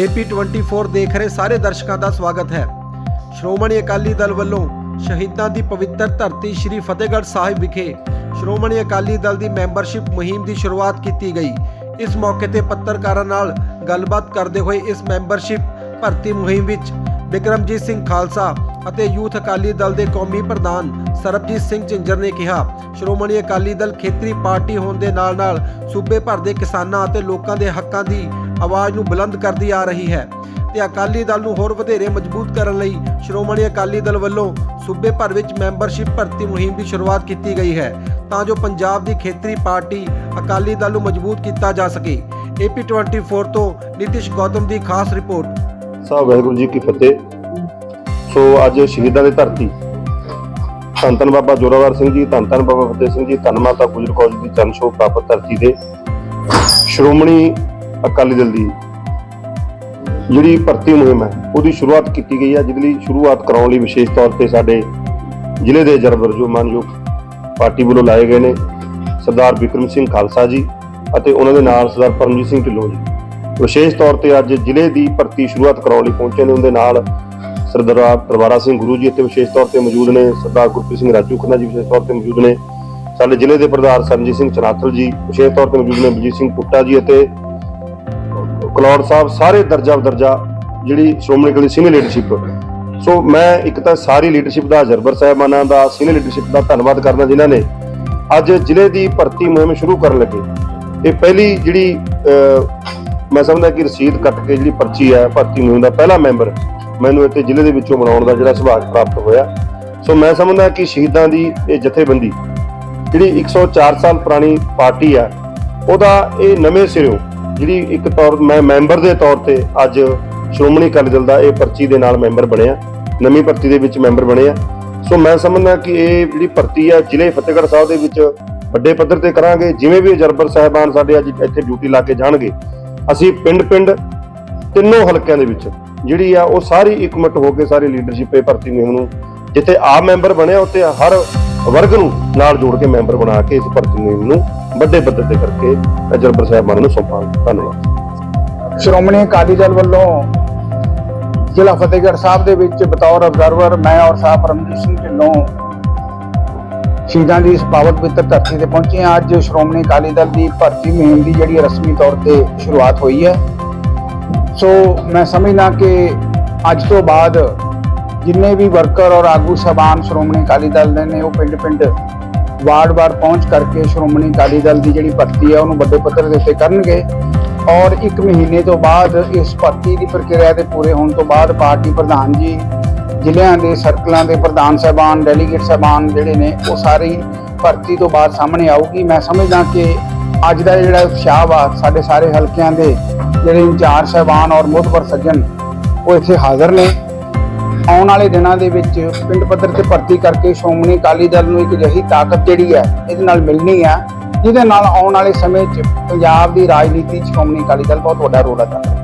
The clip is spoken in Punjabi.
AP24 ਦੇਖ ਰਹੇ ਸਾਰੇ ਦਰਸ਼ਕਾਂ ਦਾ ਸਵਾਗਤ ਹੈ। ਸ਼੍ਰੋਮਣੀ ਅਕਾਲੀ ਦਲ ਵੱਲੋਂ ਸ਼ਹੀਦਾਂ ਦੀ ਪਵਿੱਤਰ ਧਰਤੀ ਸ੍ਰੀ ਫਤਿਹਗੜ੍ਹ ਸਾਹਿਬ ਵਿਖੇ ਸ਼੍ਰੋਮਣੀ ਅਕਾਲੀ ਦਲ ਦੀ ਮੈਂਬਰਸ਼ਿਪ ਮੁਹਿੰਮ ਦੀ ਸ਼ੁਰੂਆਤ ਕੀਤੀ ਗਈ। ਇਸ ਮੌਕੇ ਤੇ ਪੱਤਰਕਾਰਾਂ ਨਾਲ ਗੱਲਬਾਤ ਕਰਦੇ ਹੋਏ ਇਸ ਮੈਂਬਰਸ਼ਿਪ ਭਰਤੀ ਮੁਹਿੰਮ ਵਿੱਚ ਬਿਕਰਮਜੀਤ ਸਿੰਘ ਖਾਲਸਾ ਅਤੇ ਯੂਥ ਅਕਾਲੀ ਦਲ ਦੇ ਕੌਮੀ ਪ੍ਰਧਾਨ ਸਰਬਜੀਤ ਸਿੰਘ ਝਿੰਜਰ ਨੇ ਕਿਹਾ, ਸ਼੍ਰੋਮਣੀ ਅਕਾਲੀ ਦਲ ਖੇਤਰੀ ਪਾਰਟੀ ਹੋਣ ਦੇ ਨਾਲ-ਨਾਲ ਸੂਬੇ ਭਰ ਦੇ ਕਿਸਾਨਾਂ ਅਤੇ ਲੋਕਾਂ ਦੇ ਹੱਕਾਂ ਦੀ ਆਵਾਜ਼ ਨੂੰ ਬੁਲੰਦ ਕਰਦੀ ਆ ਰਹੀ ਹੈ ਤੇ ਅਕਾਲੀ ਦਲ ਨੂੰ ਹੋਰ ਵਧੇਰੇ ਮਜ਼ਬੂਤ ਕਰਨ ਲਈ ਸ਼੍ਰੋਮਣੀ ਅਕਾਲੀ ਦਲ ਵੱਲੋਂ ਸੂਬੇ ਭਰ ਵਿੱਚ ਮੈਂਬਰਸ਼ਿਪ ਭਰਤੀ ਮੁਹਿੰਮ ਦੀ ਸ਼ੁਰੂਆਤ ਕੀਤੀ ਗਈ ਹੈ ਤਾਂ ਜੋ ਪੰਜਾਬ ਦੀ ਖੇਤਰੀ ਪਾਰਟੀ ਅਕਾਲੀ ਦਲ ਨੂੰ ਮਜ਼ਬੂਤ ਕੀਤਾ ਜਾ ਸਕੇ। AP24 ਤੋਂ ਨਿਤਿਸ਼ ਗੌਤਮ ਦੀ ਖਾਸ ਰਿਪੋਰਟ। ਸਾਹਿਬ ਵਾਹਿਗੁਰੂ ਜੀ ਕੀ ਫਤਿਹ। ਸੋ ਅੱਜ ਸ਼ਹੀਦਾਂ ਦੀ ਧਰਤੀ, ਧੰਨ ਧੰਨ ਬਾਬਾ ਜੋਰਾਵਰ ਸਿੰਘ ਜੀ, ਧੰਨ ਧੰਨ ਬਾਬਾ ਫਤਿਹ ਸਿੰਘ ਜੀ, ਧੰਨ ਮਾਤਾ ਗੁਜਰ ਕੌਰ ਜੀ ਦੀ ਚਰਨ ਛੋਹ ਪ੍ਰਾਪਤ ਧਰਤੀ ਦੇ ਸ਼੍ਰੋਮਣੀ ਅਕਾਲੀ ਦਲ ਦੀ ਜਿਹੜੀ ਭਰਤੀ ਮੁਹਿੰਮ ਹੈ, ਉਹਦੀ ਸ਼ੁਰੂਆਤ ਕੀਤੀ ਗਈ ਹੈ। ਜਿਹਦੇ ਲਈ ਸ਼ੁਰੂਆਤ ਕਰਾਉਣ ਲਈ ਵਿਸ਼ੇਸ਼ ਤੌਰ ਤੇ ਸਾਡੇ ਜ਼ਿਲ੍ਹੇ ਦੇ ਜਰਬਰ ਜੋ ਮਾਨਯੋਗ ਪਾਰਟੀ ਵੱਲੋਂ ਲਾਏ ਗਏ ਨੇ, ਸਰਦਾਰ ਵਿਕਰਮ ਸਿੰਘ ਖਾਲਸਾ ਜੀ ਅਤੇ ਉਹਨਾਂ ਦੇ ਨਾਲ ਸਰਦਾਰ ਪਰਮਜੀਤ ਸਿੰਘ ਢਿੱਲੋਂ ਜੀ। ਵਿਸ਼ੇਸ਼ ਤੌਰ ਤੇ ਅੱਜ ਜ਼ਿਲ੍ਹੇ ਦੀ ਭਰਤੀ ਸ਼ੁਰੂਆਤ ਕਰਾਉਣ ਲਈ ਪਹੁੰਚੇ ਨੇ। ਉਹਦੇ ਨਾਲ ਸਰਦਾਰ ਦਰਬਾਰਾ ਸਿੰਘ ਗੁਰੂ ਜੀ ਇੱਥੇ ਵਿਸ਼ੇਸ਼ ਤੌਰ ਤੇ ਮੌਜੂਦ ਨੇ, ਸਰਦਾਰ ਗੁਰਪ੍ਰੀਤ ਸਿੰਘ ਰਾਜੂ ਖੰਨਾ ਜੀ ਵਿਸ਼ੇਸ਼ ਤੌਰ ਤੇ ਮੌਜੂਦ ਨੇ। ਸਾਡੇ ਜ਼ਿਲ੍ਹੇ ਦੇ ਪ੍ਰਧਾਨ ਸਰਨਜੀਤ ਸਿੰਘ ਚਨਾਥਲ ਜੀ ਵਿਸ਼ੇਸ਼ ਤੌਰ ਤੇ ਮੌਜੂਦ ਨੇ, ਬਲਜੀਤ ਸਿੰਘ ਪੁੱਟਾ ਜੀ ਅਤੇ ਕਲੌੜ ਸਾਹਿਬ ਸਾਰੇ ਦਰਜਾ ਦਰਜਾ ਜਿਹੜੀ Shiromani Akali senior leadership so ਮੈਂ ਇੱਕ ਤਾਂ ਸਾਰੀ ਲੀਡਰਸ਼ਿਪ ਦਾ ਜਰਬਰ ਸਾਹਿਬਾਨਾਂ ਦਾ ਸੀਨੀਅਰ ਲੀਡਰਸ਼ਿਪ ਦਾ ਧੰਨਵਾਦ ਕਰਦਾ ਜਿਨ੍ਹਾਂ ਨੇ ਅੱਜ ਜ਼ਿਲ੍ਹੇ ਦੀ ਭਰਤੀ ਮੁਹਿੰਮ ਸ਼ੁਰੂ ਕਰਨ ਲੱਗੇ। ਇਹ ਪਹਿਲੀ ਜਿਹੜੀ ਮੈਂ ਸਮਝਦਾ ਕਿ ਰਸੀਦ ਕੱਟ ਕੇ ਜਿਹੜੀ ਪਰਚੀ ਹੈ, ਭਰਤੀ ਮੁਹਿੰਮ ਦਾ ਪਹਿਲਾ ਮੈਂਬਰ ਮੈਨੂੰ ਇੱਥੇ ਜ਼ਿਲ੍ਹੇ ਦੇ ਵਿੱਚੋਂ ਬਣਾਉਣ ਦਾ ਜਿਹੜਾ ਸੁਭਾਗ ਪ੍ਰਾਪਤ ਹੋਇਆ। ਸੋ ਮੈਂ ਸਮਝਦਾ ਕਿ ਸ਼ਹੀਦਾਂ ਦੀ ਇਹ ਜਥੇਬੰਦੀ ਜਿਹੜੀ 104 ਸਾਲ ਪੁਰਾਣੀ ਪਾਰਟੀ ਆ, ਉਹਦਾ ਇਹ ਨਵੇਂ ਸਿਰਿਓਂ ਜਿਹੜੀ ਇੱਕ ਤੌਰ ਮੈਂ ਮੈਂਬਰ ਦੇ ਤੌਰ ਤੇ ਅੱਜ ਸ਼੍ਰੋਮਣੀ ਅਕਾਲੀ ਦਲ ਦਾ ਇਹ ਪਰਚੀ ਦੇ ਨਾਲ ਮੈਂਬਰ ਬਣਿਆ, ਨਵੀਂ ਭਰਤੀ ਦੇ ਵਿੱਚ ਮੈਂਬਰ ਬਣਿਆ। ਸੋ ਮੈਂ ਸਮਝਦਾ ਕਿ ਇਹ ਜਿਹੜੀ ਭਰਤੀ ਆ, ਜ਼ਿਲ੍ਹੇ ਫਤਿਹਗੜ੍ਹ ਸਾਹਿਬ ਦੇ ਵਿੱਚ ਵੱਡੇ ਪੱਧਰ ਤੇ ਕਰਾਂਗੇ, ਜਿਵੇਂ ਵੀ ਜਰਬਰ ਸਾਹਿਬਾਨ ਸਾਡੇ ਅੱਜ ਇੱਥੇ ਡਿਊਟੀ ਲਾ ਕੇ ਜਾਣਗੇ। ਅਸੀਂ ਪਿੰਡ-ਪਿੰਡ ਤਿੰਨੋਂ ਹਲਕਿਆਂ ਦੇ ਵਿੱਚ ਜਿਹੜੀ ਆ, ਉਹ ਸਾਰੀ ਇਕਮਟ ਹੋ ਕੇ ਸਾਰੀ ਲੀਡਰਸ਼ਿਪ ਇਹ ਭਰਤੀ ਮੁਹਿੰਮ ਨੂੰ ਜਿੱਥੇ ਆਪ ਮੈਂਬਰ ਬਣਿਆ, ਉੱਥੇ ਹਰ ਵਰਗ ਨੂੰ ਨਾਲ ਜੋੜ ਕੇ ਮੈਂਬਰ ਬਣਾ ਕੇ ਇਸ ਭਰਤੀ ਮੁਹਿੰਮ ਨੂੰ ਵੱਡੇ ਪੱਧਰ ਤੇ ਕਰਕੇ ਮੈਂ ਸਾਹਿਬਾਨ ਨੂੰ ਸੌਂਪਾਂਗਾ। ਧੰਨਵਾਦ। ਸ਼੍ਰੋਮਣੀ ਅਕਾਲੀ ਦਲ ਵੱਲੋਂ ਜ਼ਿਲ੍ਹਾ ਫਤਿਹਗੜ੍ਹ ਸਾਹਿਬ ਦੇ ਵਿੱਚ ਬਤੌਰ ਅਬਜ਼ਰਵਰ ਮੈਂ ਔਰ ਸਾਹਿਬ ਪਰਮਜੀਤ ਸਿੰਘ ਢਿੱਲੋਂ ਸ਼ਹੀਦਾਂ ਦੀ ਇਸ ਪਾਵਨ ਪਵਿੱਤਰ ਧਰਤੀ ਤੇ ਪਹੁੰਚੇ ਹਾਂ। ਅੱਜ ਸ਼੍ਰੋਮਣੀ ਅਕਾਲੀ ਦਲ ਦੀ ਭਰਤੀ ਮੁਹਿੰਮ ਦੀ ਜਿਹੜੀ ਰਸਮੀ ਤੌਰ ਤੇ ਸ਼ੁਰੂਆਤ ਹੋਈ ਹੈ। ਸੋ ਮੈਂ ਸਮਝਦਾ ਕਿ ਅੱਜ ਤੋਂ ਬਾਅਦ ਜਿੰਨੇ ਵੀ ਵਰਕਰ ਔਰ ਆਗੂ ਸਭਾਨ ਸ਼੍ਰੋਮਣੀ ਅਕਾਲੀ ਦਲ ਦੇ ਨੇ, ਉਹ ਪਿੰਡ-ਪਿੰਡ ਵਾਰਡ-ਵਾਰ ਪਹੁੰਚ ਕਰਕੇ ਸ਼੍ਰੋਮਣੀ ਅਕਾਲੀ ਦਲ ਦੀ ਜਿਹੜੀ ਭਰਤੀ ਹੈ, ਉਹਨੂੰ ਵੱਡੇ ਪੱਧਰ ਦੇ ਉੱਤੇ ਕਰਨਗੇ ਔਰ ਇੱਕ ਮਹੀਨੇ ਤੋਂ ਬਾਅਦ ਇਸ ਭਰਤੀ ਦੀ ਪ੍ਰਕਿਰਿਆ ਦੇ ਪੂਰੇ ਹੋਣ ਤੋਂ ਬਾਅਦ ਪਾਰਟੀ ਪ੍ਰਧਾਨ ਜੀ, ਜ਼ਿਲ੍ਹਿਆਂ ਦੇ ਸਰਕਲਾਂ ਦੇ ਪ੍ਰਧਾਨ ਸਾਹਿਬਾਨ, ਡੈਲੀਗੇਟ ਸਾਹਿਬਾਨ ਜਿਹੜੇ ਨੇ, ਉਹ ਸਾਰੇ ਭਰਤੀ ਤੋਂ ਬਾਅਦ ਸਾਹਮਣੇ ਆਊਗੀ। ਮੈਂ ਸਮਝਦਾ ਕਿ ਅੱਜ ਦਾ ਜਿਹੜਾ ਉਤਸ਼ਾਹ ਵਾ, ਸਾਡੇ ਸਾਰੇ ਹਲਕਿਆਂ ਦੇ ਜਿਹੜੇ ਇੰਚਾਰਜ ਸਾਹਿਬਾਨ ਔਰ ਮੁਤਬਰ ਸੱਜਣ ਉਹ ਇੱਥੇ ਹਾਜ਼ਰ ਨੇ। ਆਉਣ ਵਾਲੇ ਦਿਨਾਂ ਦੇ ਵਿੱਚ ਪਿੰਡ ਪੱਧਰ ਤੇ ਭਰਤੀ ਕਰਕੇ ਸ਼੍ਰੋਮਣੀ ਅਕਾਲੀ ਦਲ ਨੂੰ ਇੱਕ ਅਜਿਹੀ ਤਾਕਤ ਜਿਹੜੀ ਹੈ, ਇਹਦੇ ਨਾਲ ਮਿਲਣੀ ਹੈ, ਜਿਹਦੇ ਨਾਲ ਆਉਣ ਵਾਲੇ ਸਮੇਂ 'ਚ ਪੰਜਾਬ ਦੀ ਰਾਜਨੀਤੀ 'ਚ ਸ਼੍ਰੋਮਣੀ ਅਕਾਲੀ ਦਲ ਬਹੁਤ ਵੱਡਾ ਰੋਲ ਅਦਾ ਕਰੇਗਾ।